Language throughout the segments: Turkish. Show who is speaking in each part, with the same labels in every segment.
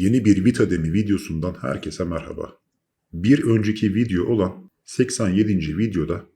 Speaker 1: Yeni bir Vitademi videosundan herkese merhaba. Bir önceki video olan 87. videoda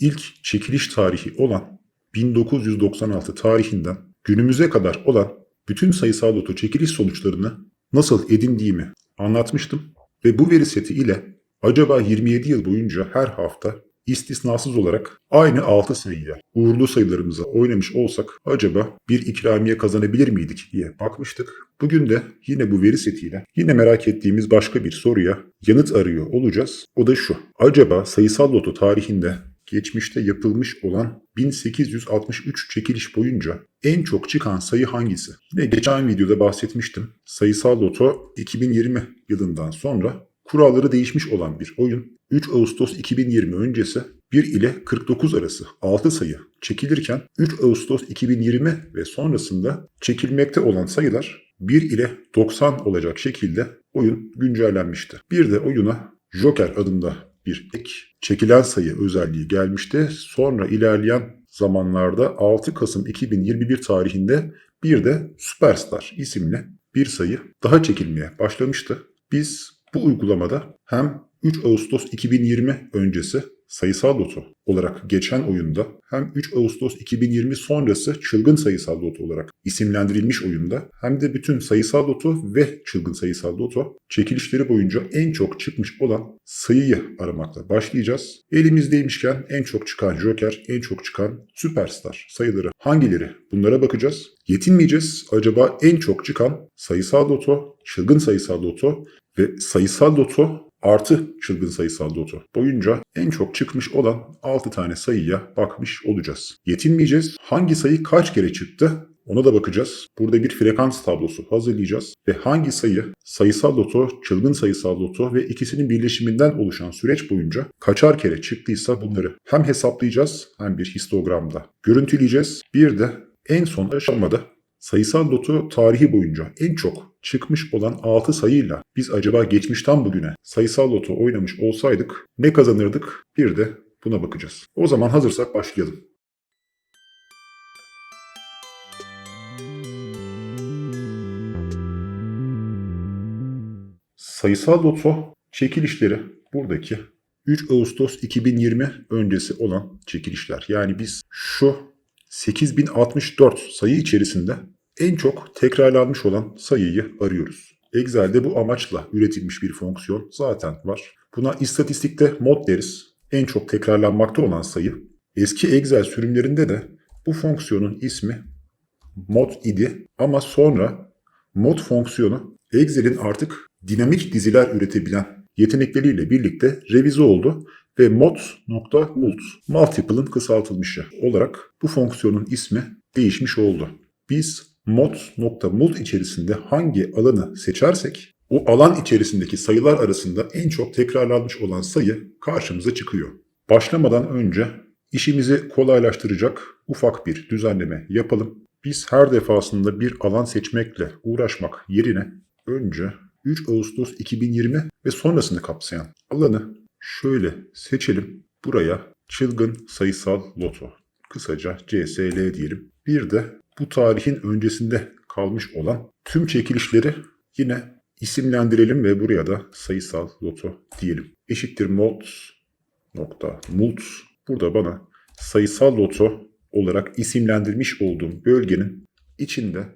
Speaker 1: ilk çekiliş tarihi olan 1996 tarihinden günümüze kadar olan bütün sayısal loto çekiliş sonuçlarını nasıl edindiğimi anlatmıştım ve bu veri seti ile acaba 27 yıl boyunca her hafta istisnasız olarak aynı 6 sayıya uğurlu sayılarımıza oynamış olsak acaba bir ikramiye kazanabilir miydik diye bakmıştık. Bugün de yine bu veri setiyle yine merak ettiğimiz başka bir soruya yanıt arıyor olacağız. O da şu. Acaba sayısal loto tarihinde geçmişte yapılmış olan 1863 çekiliş boyunca en çok çıkan sayı hangisi? Yine geçen videoda bahsetmiştim. Sayısal Loto 2020 yılından sonra kuralları değişmiş olan bir oyun. 3 Ağustos 2020 öncesi 1 ile 49 arası 6 sayı çekilirken 3 Ağustos 2020 ve sonrasında çekilmekte olan sayılar 1 ile 90 olacak şekilde oyun güncellenmişti. Bir de oyuna Joker adında bir ek çekilen sayı özelliği gelmişti. Sonra ilerleyen zamanlarda 6 Kasım 2021 tarihinde bir de Superstar isimli bir sayı daha çekilmeye başlamıştı. Biz bu uygulamada hem 3 Ağustos 2020 öncesi sayısal loto olarak geçen oyunda hem 3 Ağustos 2020 sonrası çılgın sayısal loto olarak isimlendirilmiş oyunda hem de bütün sayısal loto ve çılgın sayısal loto çekilişleri boyunca en çok çıkmış olan sayıyı aramakla başlayacağız. Elimizdeymişken en çok çıkan Joker, en çok çıkan Superstar sayıları hangileri? Bunlara bakacağız. Yetinmeyeceğiz. Acaba en çok çıkan sayısal loto, çılgın sayısal loto ve sayısal loto artı çılgın sayısal loto boyunca en çok çıkmış olan 6 tane sayıya bakmış olacağız. Yetinmeyeceğiz. Hangi sayı kaç kere çıktı ona da bakacağız. Burada bir frekans tablosu hazırlayacağız ve hangi sayı sayısal loto, çılgın sayısal loto ve ikisinin birleşiminden oluşan süreç boyunca kaçar kere çıktıysa bunları hem hesaplayacağız hem bir histogramda görüntüleyeceğiz. Bir de en son aşamada sayısal loto tarihi boyunca en çok çıkmış olan 6 sayıyla biz acaba geçmişten bugüne sayısal loto oynamış olsaydık ne kazanırdık? Bir de buna bakacağız. O zaman hazırsak başlayalım. Sayısal loto çekilişleri buradaki 3 Ağustos 2020 öncesi olan çekilişler. Yani biz şu 8064 sayı içerisinde en çok tekrarlanmış olan sayıyı arıyoruz. Excel'de bu amaçla üretilmiş bir fonksiyon zaten var. Buna istatistikte mod deriz. En çok tekrarlanmakta olan sayı. Eski Excel sürümlerinde de bu fonksiyonun ismi mod idi ama sonra mod fonksiyonu Excel'in artık dinamik diziler üretebilen yetenekleriyle birlikte revize oldu ve mod.mult multiple'ın kısaltılmışı olarak bu fonksiyonun ismi değişmiş oldu. Biz mod.mult içerisinde hangi alanı seçersek o alan içerisindeki sayılar arasında en çok tekrarlanmış olan sayı karşımıza çıkıyor. Başlamadan önce işimizi kolaylaştıracak ufak bir düzenleme yapalım. Biz her defasında bir alan seçmekle uğraşmak yerine önce 3 Ağustos 2020 ve sonrasını kapsayan alanı şöyle seçelim. Buraya çılgın sayısal loto, kısaca CSL diyelim. Bir de bu tarihin öncesinde kalmış olan tüm çekilişleri yine isimlendirelim ve buraya da sayısal loto diyelim. Eşittir mod nokta mult. Burada bana sayısal loto olarak isimlendirmiş olduğum bölgenin içinde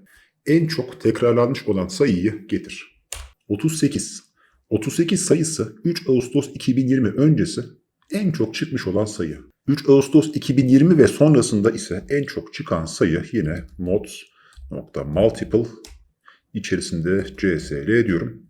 Speaker 1: en çok tekrarlanmış olan sayıyı getir. 38. 38 sayısı 3 Ağustos 2020 öncesi en çok çıkmış olan sayı. 3 Ağustos 2020 ve sonrasında ise en çok çıkan sayı yine mods.multiple içerisinde CSL diyorum.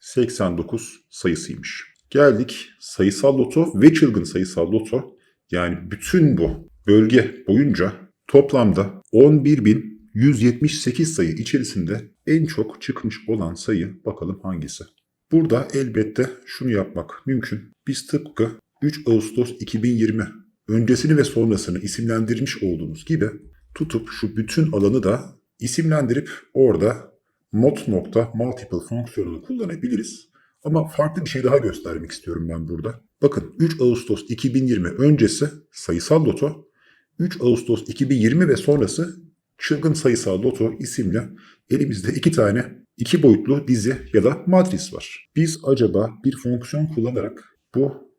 Speaker 1: 89 sayısıymış. Geldik sayısal loto ve çılgın sayısal loto. Yani bütün bu bölge boyunca toplamda 11.178 sayı içerisinde en çok çıkmış olan sayı bakalım hangisi? Burada elbette şunu yapmak mümkün. Biz tıpkı 3 Ağustos 2020 öncesini ve sonrasını isimlendirmiş olduğumuz gibi tutup şu bütün alanı da isimlendirip orada mod.multiple fonksiyonunu kullanabiliriz. Ama farklı bir şey daha göstermek istiyorum ben burada. Bakın 3 Ağustos 2020 öncesi sayısal loto, 3 Ağustos 2020 ve sonrası çılgın sayısal loto isimli elimizde iki tane iki boyutlu dizi ya da matris var. Biz acaba bir fonksiyon kullanarak bu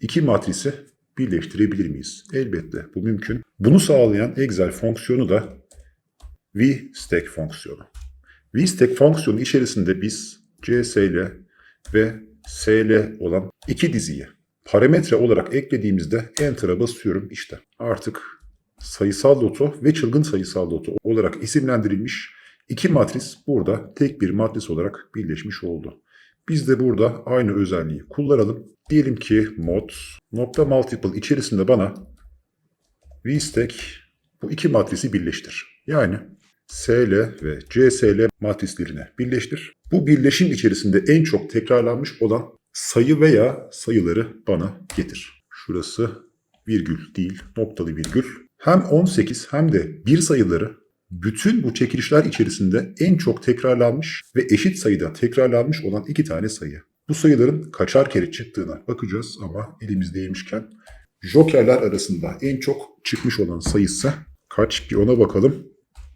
Speaker 1: iki matrisi birleştirebilir miyiz? Elbette bu mümkün. Bunu sağlayan Excel fonksiyonu da vstack fonksiyonu. vstack fonksiyonu içerisinde biz csl ve sl olan iki diziyi parametre olarak eklediğimizde enter'a basıyorum işte. Artık sayısal loto ve çılgın sayısal loto olarak isimlendirilmiş iki matris burada tek bir matris olarak birleşmiş oldu. Biz de burada aynı özelliği kullanalım. Diyelim ki mod nokta multiple içerisinde bana vstack bu iki matrisi birleştir. Yani SL ve CSL matrislerine birleştir. Bu birleşim içerisinde en çok tekrarlanmış olan sayı veya sayıları bana getir. Şurası virgül değil, noktalı virgül. Hem 18 hem de bir sayıları bütün bu çekilişler içerisinde en çok tekrarlanmış ve eşit sayıda tekrarlanmış olan iki tane sayı. Bu sayıların kaçar kere çıktığına bakacağız ama elimizdeymişken jokerler arasında en çok çıkmış olan sayısı kaç ki ona bakalım.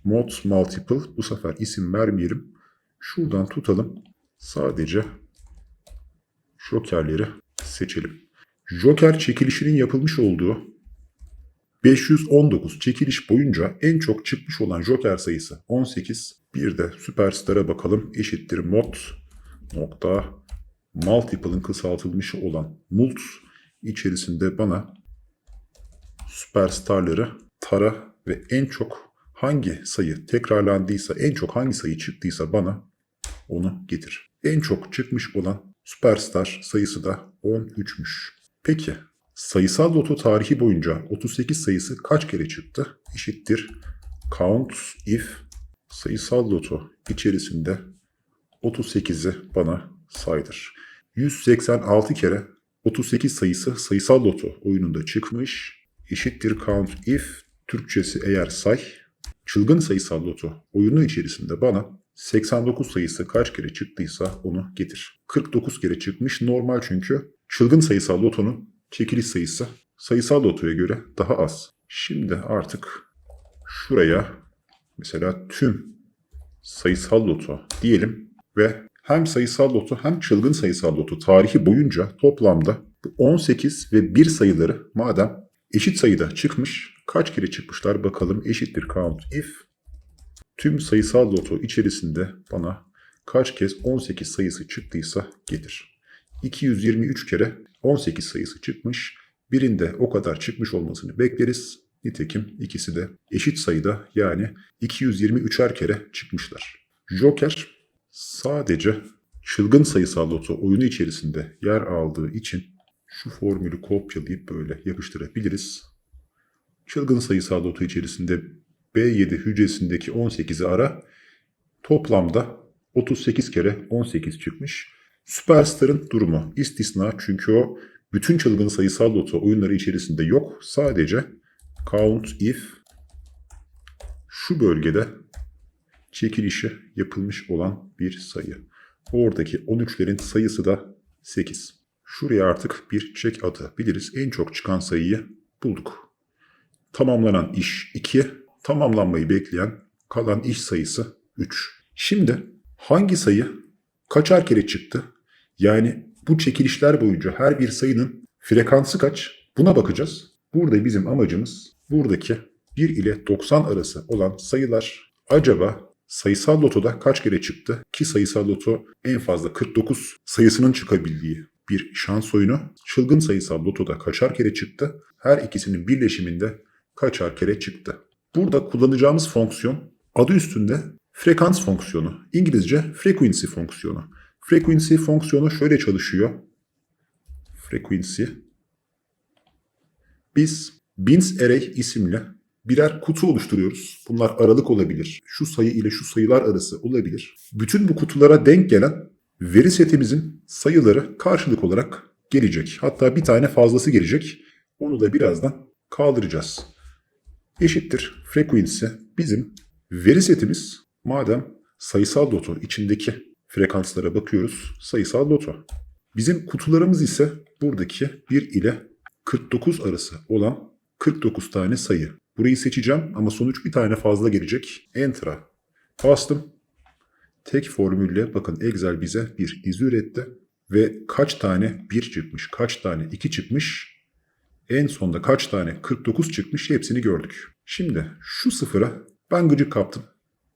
Speaker 1: Mod multiple bu sefer isim vermeyelim. Şuradan tutalım. Sadece jokerleri seçelim. Joker çekilişinin yapılmış olduğu 519 çekiliş boyunca en çok çıkmış olan joker sayısı 18. Bir de Superstar'a bakalım. Eşittir mod nokta multiple'ın kısaltılmışı olan mult içerisinde bana Superstar'ları tara ve en çok hangi sayı tekrarlandıysa, en çok hangi sayı çıktıysa bana onu getir. En çok çıkmış olan Superstar sayısı da 13'müş. Peki sayısal loto tarihi boyunca 38 sayısı kaç kere çıktı? Eşittir count if sayısal loto içerisinde 38'i bana saydır. 186 kere 38 sayısı sayısal loto oyununda çıkmış. Eşittir count if Türkçesi eğer say. Çılgın sayısal loto oyunu içerisinde bana 89 sayısı kaç kere çıktıysa onu getir. 49 kere çıkmış normal çünkü çılgın sayısal lotonun çekiliş sayısı sayısal lotoya göre daha az. Şimdi artık şuraya mesela tüm sayısal loto diyelim ve hem sayısal loto hem çılgın sayısal loto tarihi boyunca toplamda 18 ve 1 sayıları madem eşit sayıda çıkmış kaç kere çıkmışlar bakalım eşittir count if tüm sayısal loto içerisinde bana kaç kez 18 sayısı çıktıysa getir. 223 kere 18 sayısı çıkmış. Birinde o kadar çıkmış olmasını bekleriz. Nitekim ikisi de eşit sayıda yani 223'er kere çıkmışlar. Joker sadece çılgın sayısal loto oyunu içerisinde yer aldığı için şu formülü kopyalayıp böyle yapıştırabiliriz. Çılgın sayısal loto içerisinde B7 hücresindeki 18'i ara toplamda 38 kere 18 çıkmış. Superstar'ın durumu istisna çünkü o bütün çılgın sayısal loto oyunları içerisinde yok. Sadece count if şu bölgede çekilişi yapılmış olan bir sayı. Oradaki 13'lerin sayısı da 8. Şuraya artık bir çek atabiliriz. En çok çıkan sayıyı bulduk. Tamamlanan iş 2, tamamlanmayı bekleyen kalan iş sayısı 3. Şimdi hangi sayı kaçar kere çıktı? Yani bu çekilişler boyunca her bir sayının frekansı kaç? Buna bakacağız. Burada bizim amacımız buradaki 1 ile 90 arası olan sayılar acaba sayısal lotoda kaç kere çıktı? Ki sayısal loto en fazla 49 sayısının çıkabildiği bir şans oyunu. Çılgın sayısal lotoda kaçar kere çıktı? Her ikisinin birleşiminde kaçar kere çıktı? Burada kullanacağımız fonksiyon adı üstünde frekans fonksiyonu. İngilizce frequency fonksiyonu. Frequency fonksiyonu şöyle çalışıyor. Frequency. Biz bins array isimli birer kutu oluşturuyoruz. Bunlar aralık olabilir. Şu sayı ile şu sayılar arası olabilir. Bütün bu kutulara denk gelen veri setimizin sayıları karşılık olarak gelecek. Hatta bir tane fazlası gelecek. Onu da birazdan kaldıracağız. Eşittir frequency bizim veri setimiz madem sayısal loto içindeki frekanslara bakıyoruz. Sayısal loto. Bizim kutularımız ise buradaki 1 ile 49 arası olan 49 tane sayı. Burayı seçeceğim ama sonuç bir tane fazla gelecek. Enter'a bastım. tek formülle bakın Excel bize bir dizi üretti ve kaç tane 1 çıkmış, kaç tane 2 çıkmış, en sonda kaç tane 49 çıkmış hepsini gördük. Şimdi şu sıfıra ben gıcık kaptım.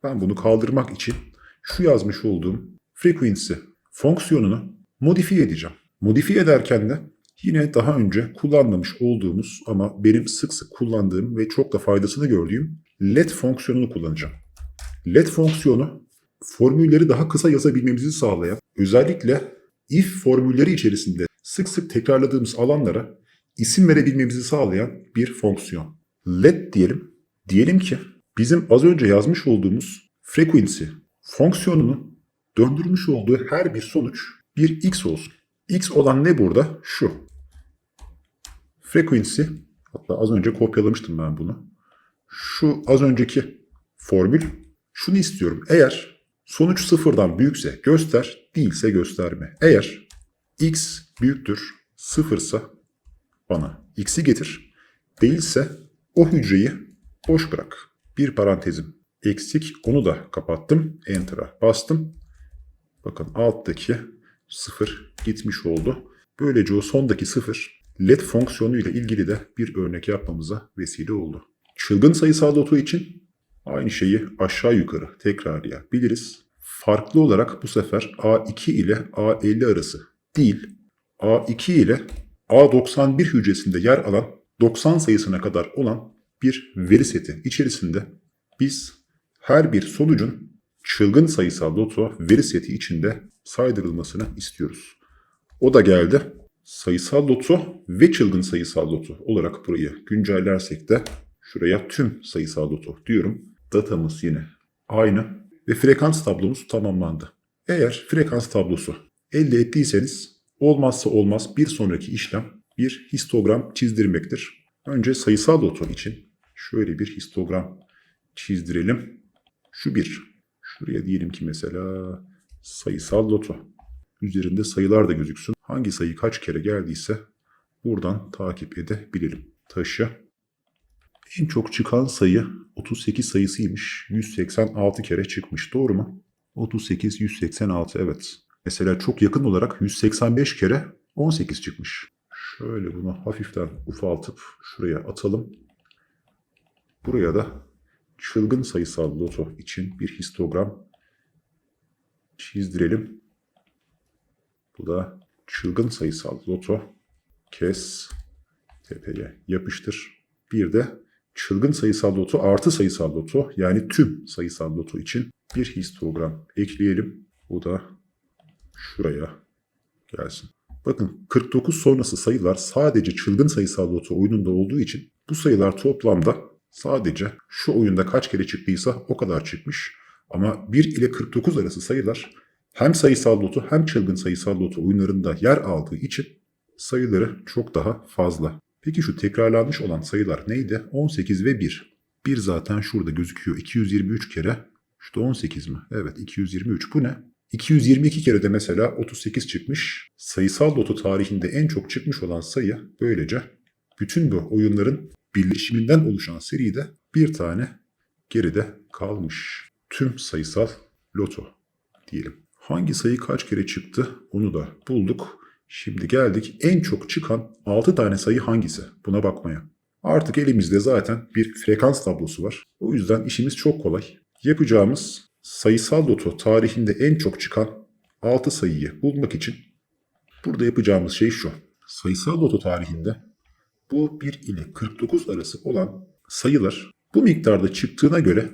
Speaker 1: Ben bunu kaldırmak için şu yazmış olduğum frequency fonksiyonunu modifiye edeceğim. Modifiye ederken de yine daha önce kullanmamış olduğumuz ama benim sık sık kullandığım ve çok da faydasını gördüğüm let fonksiyonunu kullanacağım. Let fonksiyonu formülleri daha kısa yazabilmemizi sağlayan, özellikle if formülleri içerisinde sık sık tekrarladığımız alanlara isim verebilmemizi sağlayan bir fonksiyon. Let diyelim. Diyelim ki bizim az önce yazmış olduğumuz frequency fonksiyonunun döndürmüş olduğu her bir sonuç bir x olsun. x olan ne burada? Şu. Frequency, hatta az önce kopyalamıştım ben bunu. Şu az önceki formül, şunu istiyorum. Eğer sonuç sıfırdan büyükse göster, değilse gösterme. Eğer x büyüktür sıfırsa bana x'i getir. Değilse o hücreyi boş bırak. Bir parantezim eksik. Onu da kapattım. Enter'a bastım. Bakın alttaki sıfır gitmiş oldu. Böylece o sondaki sıfır led fonksiyonu ile ilgili de bir örnek yapmamıza vesile oldu. Çılgın sayısal loto için aynı şeyi aşağı yukarı tekrarlayabiliriz. Farklı olarak bu sefer A2 ile A50 arası değil, A2 ile A91 hücresinde yer alan 90 sayısına kadar olan bir veri seti içerisinde biz her bir sonucun çılgın sayısal loto veri seti içinde saydırılmasını istiyoruz. O da geldi. Sayısal loto ve çılgın sayısal loto olarak burayı güncellersek de şuraya tüm sayısal loto diyorum. Datamız yine aynı ve frekans tablomuz tamamlandı. Eğer frekans tablosu elde ettiyseniz olmazsa olmaz bir sonraki işlem bir histogram çizdirmektir. Önce sayısal loto için şöyle bir histogram çizdirelim. Şu bir. Şuraya diyelim ki mesela sayısal loto. Üzerinde sayılar da gözüksün. Hangi sayı kaç kere geldiyse buradan takip edebilelim. Taşı. En çok çıkan sayı 38 sayısıymış. 186 kere çıkmış. Doğru mu? 38, 186 evet. Mesela çok yakın olarak 185 kere 18 çıkmış. Şöyle bunu hafiften ufaltıp şuraya atalım. Buraya da çılgın sayısal loto için bir histogram çizdirelim. Bu da çılgın sayısal loto. Kes tepeye yapıştır. Bir de çılgın sayısal loto artı sayısal loto yani tüm sayısal loto için bir histogram ekleyelim. Bu da şuraya gelsin. Bakın 49 sonrası sayılar sadece çılgın sayısal loto oyununda olduğu için bu sayılar toplamda sadece şu oyunda kaç kere çıktıysa o kadar çıkmış. Ama 1 ile 49 arası sayılar hem sayısal loto hem çılgın sayısal loto oyunlarında yer aldığı için sayıları çok daha fazla. Peki şu tekrarlanmış olan sayılar neydi? 18 ve 1. 1 zaten şurada gözüküyor. 223 kere. Şu da 18 mi? Evet 223. Bu ne? 222 kere de mesela 38 çıkmış. Sayısal loto tarihinde en çok çıkmış olan sayı böylece bütün bu oyunların birleşiminden oluşan seride bir tane geride kalmış. Tüm sayısal loto diyelim. Hangi sayı kaç kere çıktı onu da bulduk. Şimdi geldik en çok çıkan 6 tane sayı hangisi? Buna bakmaya. Artık elimizde zaten bir frekans tablosu var. O yüzden işimiz çok kolay. Yapacağımız sayısal loto tarihinde en çok çıkan 6 sayıyı bulmak için burada yapacağımız şey şu. Sayısal loto tarihinde bu 1 ile 49 arası olan sayılar bu miktarda çıktığına göre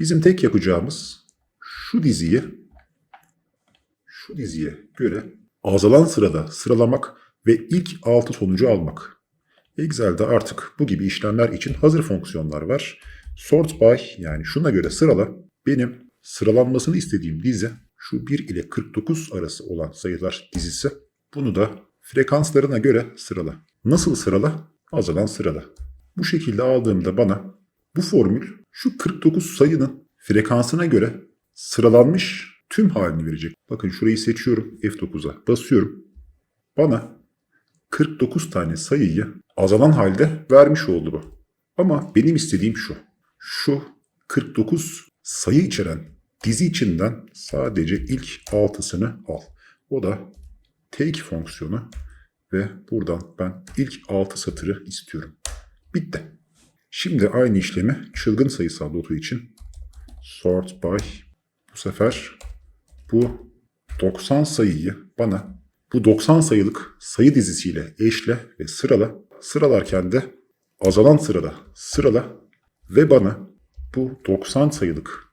Speaker 1: bizim tek yapacağımız şu diziyi şu diziye göre azalan sırada sıralamak ve ilk 6 sonucu almak. Excel'de artık bu gibi işlemler için hazır fonksiyonlar var. Sort by yani şuna göre sırala benim sıralanmasını istediğim dizi şu 1 ile 49 arası olan sayılar dizisi. Bunu da frekanslarına göre sırala. Nasıl sırala? Azalan sırada. Bu şekilde aldığımda bana bu formül şu 49 sayının frekansına göre sıralanmış tüm halini verecek. Bakın şurayı seçiyorum F9'a basıyorum. Bana 49 tane sayıyı azalan halde vermiş oldu bu. Ama benim istediğim şu. Şu 49 sayı içeren dizi içinden sadece ilk altısını al. O da take fonksiyonu ve buradan ben ilk altı satırı istiyorum. Bitti. Şimdi aynı işlemi çılgın sayısal lotu için sort by bu sefer bu 90 sayıyı bana bu 90 sayılık sayı dizisiyle eşle ve sırala. Sıralarken de azalan sırada sırala ve bana bu 90 sayılık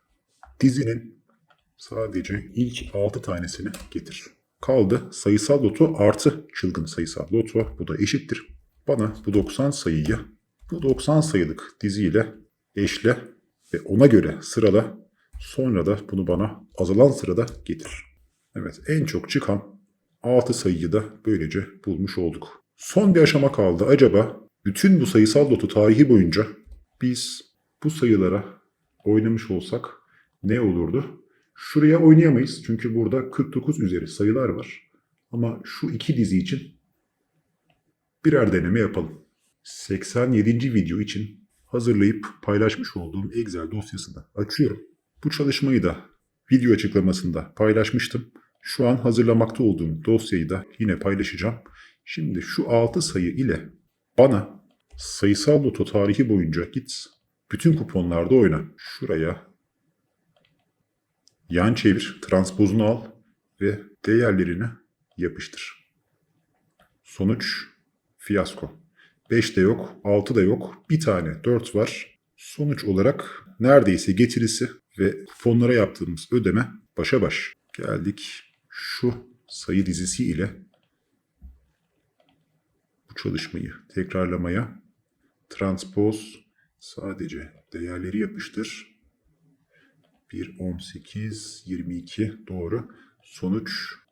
Speaker 1: dizinin sadece ilk 6 tanesini getir. Kaldı sayısal lotu artı çılgın sayısal lotu. Bu da eşittir. Bana bu 90 sayıyı bu 90 sayılık diziyle eşle ve ona göre sırala. Sonra da bunu bana azalan sırada getir. Evet en çok çıkan 6 sayıyı da böylece bulmuş olduk. Son bir aşama kaldı. Acaba bütün bu sayısal lotu tarihi boyunca biz bu sayılara oynamış olsak ne olurdu? Şuraya oynayamayız çünkü burada 49 üzeri sayılar var. Ama şu iki dizi için birer deneme yapalım. 87. video için hazırlayıp paylaşmış olduğum Excel dosyasını açıyorum. Bu çalışmayı da video açıklamasında paylaşmıştım. Şu an hazırlamakta olduğum dosyayı da yine paylaşacağım. Şimdi şu 6 sayı ile bana sayısal loto tarihi boyunca git. Bütün kuponlarda oyna. Şuraya yan çevir, transpozunu al ve değerlerini yapıştır. Sonuç fiyasko. 5 de yok, 6 da yok. Bir tane 4 var. Sonuç olarak neredeyse getirisi ve kuponlara yaptığımız ödeme başa baş. Geldik şu sayı dizisi ile bu çalışmayı tekrarlamaya. Transpoz sadece değerleri yapıştır. 1, 18, 22 doğru. Sonuç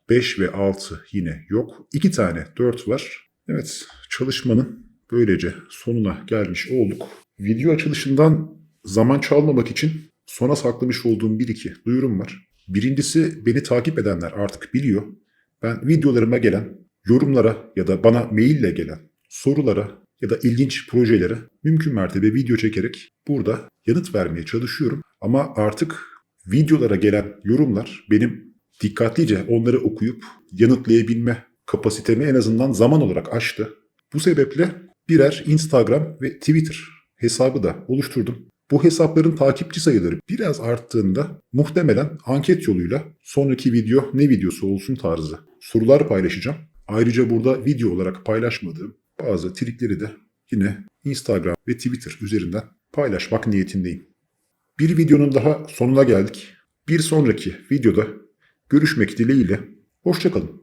Speaker 1: 5 ve 6 yine yok. 2 tane 4 var. Evet çalışmanın böylece sonuna gelmiş olduk. Video açılışından zaman çalmamak için sona saklamış olduğum bir iki duyurum var. Birincisi beni takip edenler artık biliyor. Ben videolarıma gelen yorumlara ya da bana maille gelen sorulara ya da ilginç projelere mümkün mertebe video çekerek burada yanıt vermeye çalışıyorum. Ama artık videolara gelen yorumlar benim dikkatlice onları okuyup yanıtlayabilme kapasitemi en azından zaman olarak aştı. Bu sebeple birer Instagram ve Twitter hesabı da oluşturdum. Bu hesapların takipçi sayıları biraz arttığında muhtemelen anket yoluyla sonraki video ne videosu olsun tarzı sorular paylaşacağım. Ayrıca burada video olarak paylaşmadığım bazı trikleri de yine Instagram ve Twitter üzerinden paylaşmak niyetindeyim. Bir videonun daha sonuna geldik. Bir sonraki videoda görüşmek dileğiyle. Hoşçakalın.